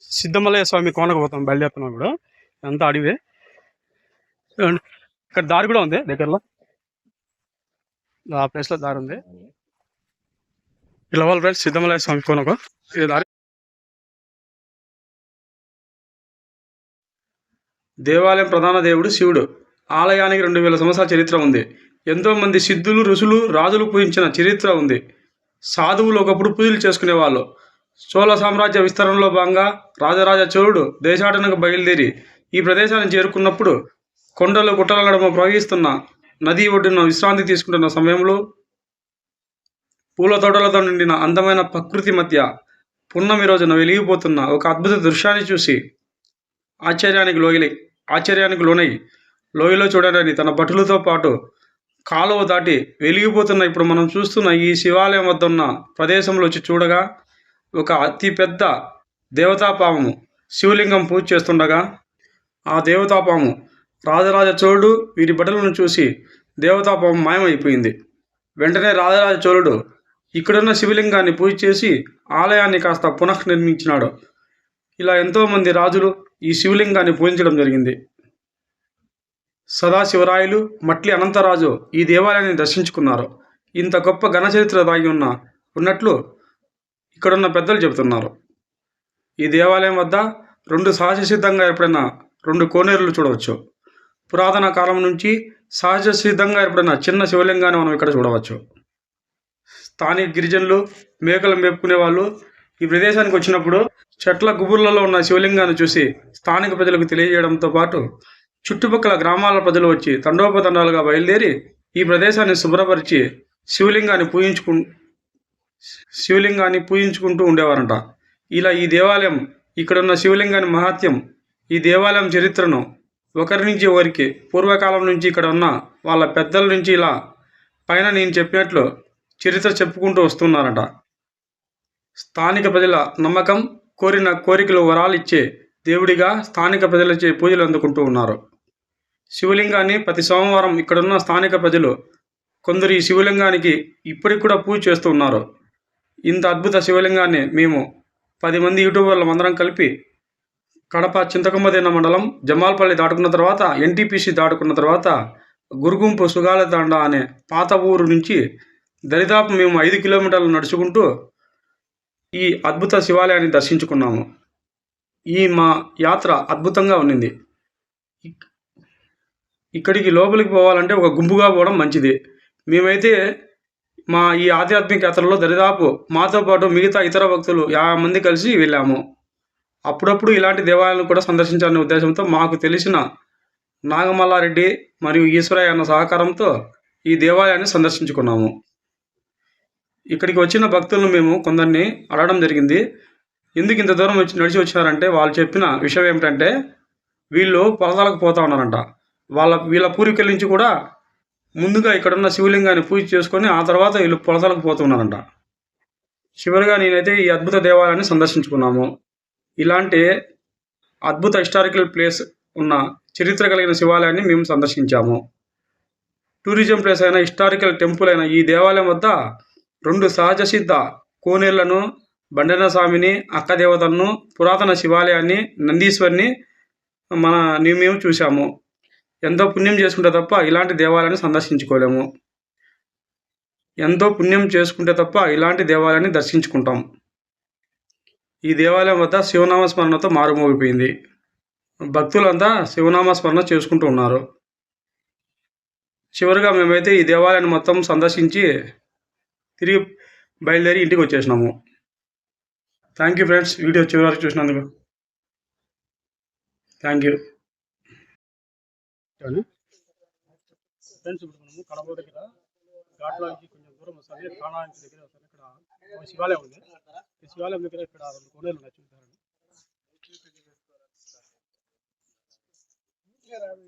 సిద్ధమలయ స్వామి కోనకు పోతాం బయలుదేరుతున్నాం ఇప్పుడు. అంతా అడివే ఇక్కడ దారి కూడా ఉంది దగ్గరలో. ఆ ప్లేస్లో దారి ఉంది. ఇలా వాళ్ళు ఫ్రెండ్స్ సిద్ధమలయ స్వామి కోనకు. ఇది దారి. దేవాలయం ప్రధాన దేవుడు శివుడు. ఆలయానికి రెండు వేల సంవత్సరాల చరిత్ర ఉంది. ఎంతో మంది సిద్ధులు ఋషులు రాజులు పూజించిన చరిత్ర ఉంది. సాధువులు ఒకప్పుడు పూజలు చేసుకునేవాళ్ళు. చోళ సామ్రాజ్య విస్తరణలో భాగంగా రాజరాజ చోళుడు దేశాటనకు బయలుదేరి ఈ ప్రదేశాన్ని చేరుకున్నప్పుడు కొండలు గుట్టల నడుమ ప్రవహిస్తున్న నది ఒడ్డున విశ్రాంతి తీసుకుంటున్న సమయంలో పూల తోటలతో నిండిన అందమైన ప్రకృతి మధ్య పున్నమి రోజున వెలిగిపోతున్న ఒక అద్భుత దృశ్యాన్ని చూసి ఆశ్చర్యానికి లోయలి ఆశ్చర్యానికి లోనై లోయలో చూడడానికి తన భటులతో పాటు కాలువ దాటి వెలిగిపోతున్న ఇప్పుడు మనం చూస్తున్న ఈ శివాలయం వద్ద ఉన్న ప్రదేశంలో వచ్చి చూడగా ఒక అతి పెద్ద దేవతాపాము శివలింగం పూజ చేస్తుండగా ఆ దేవతాపాము రాజరాజ చోళుడు వీరి బట్టలను చూసి దేవతాపాము మాయమైపోయింది. వెంటనే రాజరాజ చోళుడు ఇక్కడున్న శివలింగాన్ని పూజ చేసి ఆలయాన్ని కాస్త పునఃనిర్మించినాడు. ఇలా ఎంతోమంది రాజులు ఈ శివలింగాన్ని పూజించడం జరిగింది. సదాశివరాయలు మట్లి అనంతరాజు ఈ దేవాలయాన్ని దర్శించుకున్నారు. ఇంత గొప్ప ఘన చరిత్ర దాగి ఉన్న ఉన్నట్లు ఇక్కడున్న పెద్దలు చెబుతున్నారు. ఈ దేవాలయం వద్ద రెండు సహజ సిద్ధంగా ఏర్పడిన రెండు కోనేరులు చూడవచ్చు. పురాతన కాలం నుంచి సహజ సిద్ధంగా ఏర్పడిన చిన్న శివలింగాన్ని మనం ఇక్కడ చూడవచ్చు. స్థానిక గిరిజనులు మేకలు మేపుకునే వాళ్ళు ఈ ప్రదేశానికి వచ్చినప్పుడు చెట్ల గుబుర్లలో ఉన్న శివలింగాన్ని చూసి స్థానిక ప్రజలకు తెలియజేయడంతో పాటు చుట్టుపక్కల గ్రామాల ప్రజలు వచ్చి తండోపతండాలుగా బయలుదేరి ఈ ప్రదేశాన్ని శుభ్రపరిచి శివలింగాన్ని పూజించుకు శివలింగాన్ని పూజించుకుంటూ ఉండేవారంట. ఇలా ఈ దేవాలయం ఇక్కడున్న శివలింగాన్ని మహాత్యం ఈ దేవాలయం చరిత్రను ఒకరి నుంచి ఒకరికి పూర్వకాలం నుంచి ఇక్కడ ఉన్న వాళ్ళ పెద్దల నుంచి ఇలా పైన నేను చెప్పినట్లు చరిత్ర చెప్పుకుంటూ వస్తున్నారట. స్థానిక ప్రజల నమ్మకం కోరిన కోరికలు వరాలు ఇచ్చే దేవుడిగా స్థానిక ప్రజలచే పూజలు అందుకుంటూ ఉన్నారు. శివలింగాన్ని ప్రతి సోమవారం ఇక్కడున్న స్థానిక ప్రజలు కొందరు ఈ శివలింగానికి ఇప్పటికి కూడా పూజ చేస్తూ ఉన్నారు. ఇంత అద్భుత శివలింగాన్ని మేము పది మంది యూట్యూబర్లు అందరం కలిపి కడప చింతకొమ్మదిన్న మండలం జమాల్పల్లి దాటుకున్న తర్వాత ఎన్టీపీసీ దాటుకున్న తర్వాత గురుగుంపు సుగాలదండ అనే పాత ఊరు నుంచి దరిదాపు మేము ఐదు కిలోమీటర్లు నడుచుకుంటూ ఈ అద్భుత శివాలయాన్ని దర్శించుకున్నాము. ఈ మా యాత్ర అద్భుతంగా ఉన్నింది. ఇక్కడికి లోపలికి పోవాలంటే ఒక గుంపుగా పోవడం మంచిది. మేమైతే మా ఈ ఆధ్యాత్మిక యాత్రలో దరిదాపు మాతో పాటు మిగతా ఇతర భక్తులు యాభై మంది కలిసి వెళ్ళాము. అప్పుడప్పుడు ఇలాంటి దేవాలయాలను కూడా సందర్శించాలనే ఉద్దేశంతో మాకు తెలిసిన నాగమల్లారెడ్డి మరియు ఈశ్వరయ్య అన్న సహకారంతో ఈ దేవాలయాన్ని సందర్శించుకున్నాము. ఇక్కడికి వచ్చిన భక్తులను మేము కొందరిని అడగడం జరిగింది. ఎందుకు ఇంత దూరం వచ్చి నడిచి వచ్చినారంటే వాళ్ళు చెప్పిన విషయం ఏమిటంటే వీళ్ళు పొలదాలకు పోతా ఉన్నారంట. వాళ్ళ వీళ్ళ పూర్వీకుల నుంచి కూడా ముందుగా ఇక్కడున్న శివలింగాన్ని పూజ చేసుకొని ఆ తర్వాత వీళ్ళు పొలదాలకు పోతున్నారంట. చివరిగా నేనైతే ఈ అద్భుత దేవాలయాన్ని సందర్శించుకున్నాము. ఇలాంటి అద్భుత హిస్టారికల్ ప్లేస్ ఉన్న చరిత్ర కలిగిన శివాలయాన్ని మేము సందర్శించాము. టూరిజం ప్లేస్ అయిన హిస్టారికల్ టెంపుల్ అయిన ఈ దేవాలయం వద్ద రెండు సహజ సిద్ధ కోనేళ్ళను బండన స్వామిని అక్కదేవతలను పురాతన శివాలయాన్ని నందీశ్వరిని మన మేము చూసాము ఎంతో పుణ్యం చేసుకుంటే తప్ప ఇలాంటి దేవాలయాన్ని సందర్శించుకోలేము. ఎంతో పుణ్యం చేసుకుంటే తప్ప ఇలాంటి దేవాలయాన్ని దర్శించుకుంటాం. ఈ దేవాలయం వద్ద శివనామ స్మరణతో మారుమోగిపోయింది. భక్తులంతా శివనామ స్మరణ చేసుకుంటూ ఉన్నారు. చివరిగా మేమైతే ఈ దేవాలయాన్ని మొత్తం సందర్శించి తిరిగి బయలుదేరి ఇంటికి వచ్చేసినాము. థ్యాంక్ యూ ఫ్రెండ్స్ వీడియో చివరి వరకు చూసినందుకు థ్యాంక్ యూ ఫ్రెండ్స్ ఇప్పుడు మనము కడప దగ్గర ఘాట్లో నుంచి కొంచెం దూరం వస్తుంది. ప్రాణానికి దగ్గర వస్తుంది. ఇక్కడ శివాలయం ఉంది. ఈ శివాలయం దగ్గర ఇక్కడ రెండు కోనేలు ఉన్నాయి. చూసారండి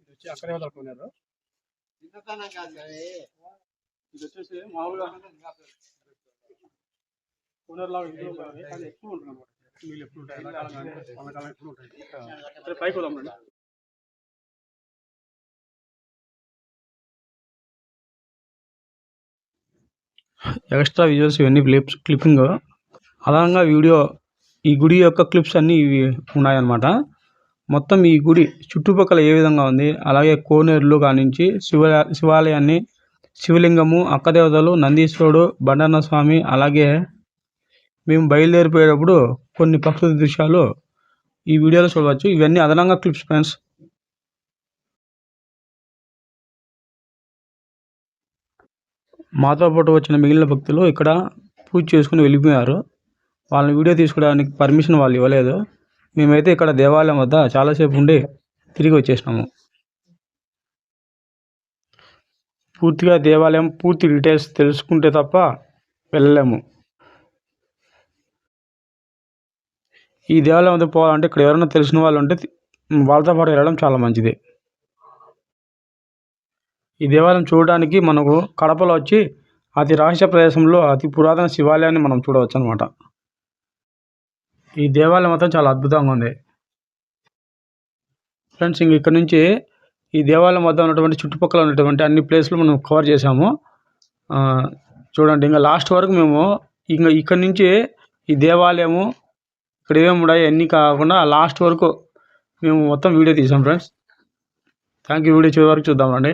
ఇది వచ్చి అక్కడే వదల కోనేరు. ఇది వచ్చేసి మామూలుగా కోనేరులాగా ఎక్కువ ఉంటుంది అన్నమాట. నీళ్ళు ఎప్పుడు ఉంటాయి వానాకాలం ఎప్పుడు ఉంటాయి పైకి వదాం రండి. ఎక్స్ట్రా విజువల్స్ ఇవన్నీ క్లిప్స్ క్లిప్పింగ్ అదనంగా వీడియో ఈ గుడి యొక్క క్లిప్స్ అన్నీ ఇవి ఉన్నాయన్నమాట. మొత్తం ఈ గుడి చుట్టుపక్కల ఏ విధంగా ఉంది? అలాగే కోనేరులు కానించి శివ శివాలయాన్ని శివలింగము అక్కదేవతలు నందీశ్వరుడు బండన్న స్వామి అలాగే మేము బయలుదేరిపోయేటప్పుడు కొన్ని ప్రకృతి దృశ్యాలు ఈ వీడియోలో చూడవచ్చు. ఇవన్నీ అదనంగా క్లిప్స్ ఫ్రెండ్స్ మాతో పాటు వచ్చిన మిగిలిన భక్తులు ఇక్కడ పూజ చేసుకుని వెళ్ళిపోయారు. వాళ్ళని వీడియో తీసుకోవడానికి పర్మిషన్ వాళ్ళు ఇవ్వలేదు. మేమైతే ఇక్కడ దేవాలయం వద్ద చాలాసేపు ఉండి తిరిగి వచ్చేసినాము. పూర్తిగా దేవాలయం పూర్తి డీటెయిల్స్ తెలుసుకుంటే తప్ప వెళ్ళలేము. ఈ దేవాలయం వద్ద పోవాలంటే ఇక్కడ ఎవరైనా తెలిసిన వాళ్ళు ఉంటే వాళ్ళతో పాటు వెళ్ళడం చాలా మంచిది. ఈ దేవాలయం చూడడానికి మనకు కడపలో వచ్చి అతి రహస్య ప్రదేశంలో అతి పురాతన శివాలయాన్ని మనం చూడవచ్చు అనమాట ఈ దేవాలయం మాత్రం చాలా అద్భుతంగా ఉంది. ఫ్రెండ్స్ ఇంక ఇక్కడ నుంచి ఈ దేవాలయం వద్ద ఉన్నటువంటి చుట్టుపక్కల ఉన్నటువంటి అన్ని ప్లేస్లు మనం కవర్ చేసాము చూడండి ఇంకా లాస్ట్ వరకు మేము ఇంకా ఇక్కడ నుంచి ఈ దేవాలయము ఇక్కడ ఏమేమి ఉన్నాయి అన్నీ కాకుండా లాస్ట్ వరకు మేము మొత్తం వీడియో తీసాం ఫ్రెండ్స్. థ్యాంక్ యూ వీడియో చివరి వరకు చూద్దాం అండి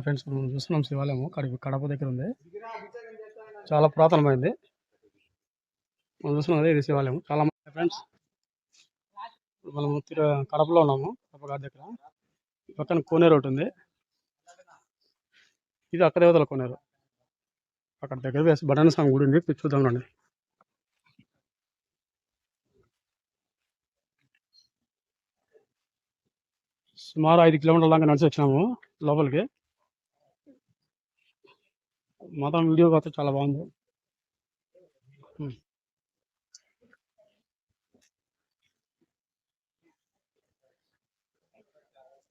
ఫ్రెండ్స్ మనం చూస్తున్నాం శివాలయము కడప కడప దగ్గర ఉంది. చాలా పురాతనమైంది. మనం చూస్తున్నాం ఇది శివాలయం చాలా మంది ఫ్రెండ్స్. మనము తిరు కడపలో ఉన్నాము. కడప గారి దగ్గర. పక్కన కోనేరు ఒకటి ఉంది. ఇది అక్క దేవతల కోనేరు. అక్కడ దగ్గర వేసి స్వామి గుడి ఉంది. చూద్దాం రండి. సుమారు ఐదు కిలోమీటర్ల దాకా నడిచి వచ్చినాము లోపలికి. మొత్తం వీడియో అయితే చాలా బాగుంది. ఉమ్.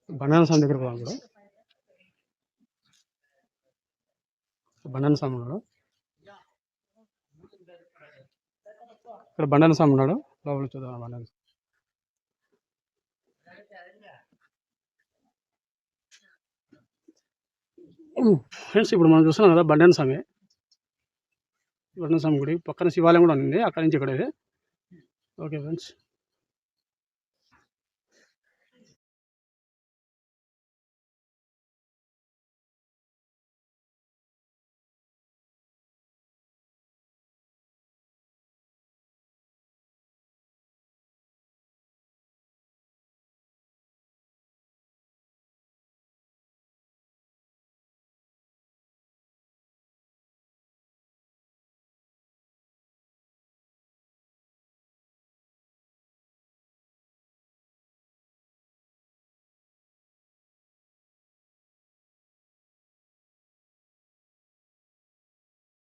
బండాన దగ్గర పోదాం కూడా బండన స్వామి ఉన్నాడు. ఇక్కడ బండన స్వామి ఉన్నాడు. లోపల చూద్దాం బండాన ఫ్రెండ్స్ ఇప్పుడు మనం చూస్తున్నాం కదా బండాన స్వామి. బండాన స్వామి గుడి పక్కన శివాలయం కూడా ఉంది అక్కడి నుంచి ఇక్కడ ఓకే ఫ్రెండ్స్.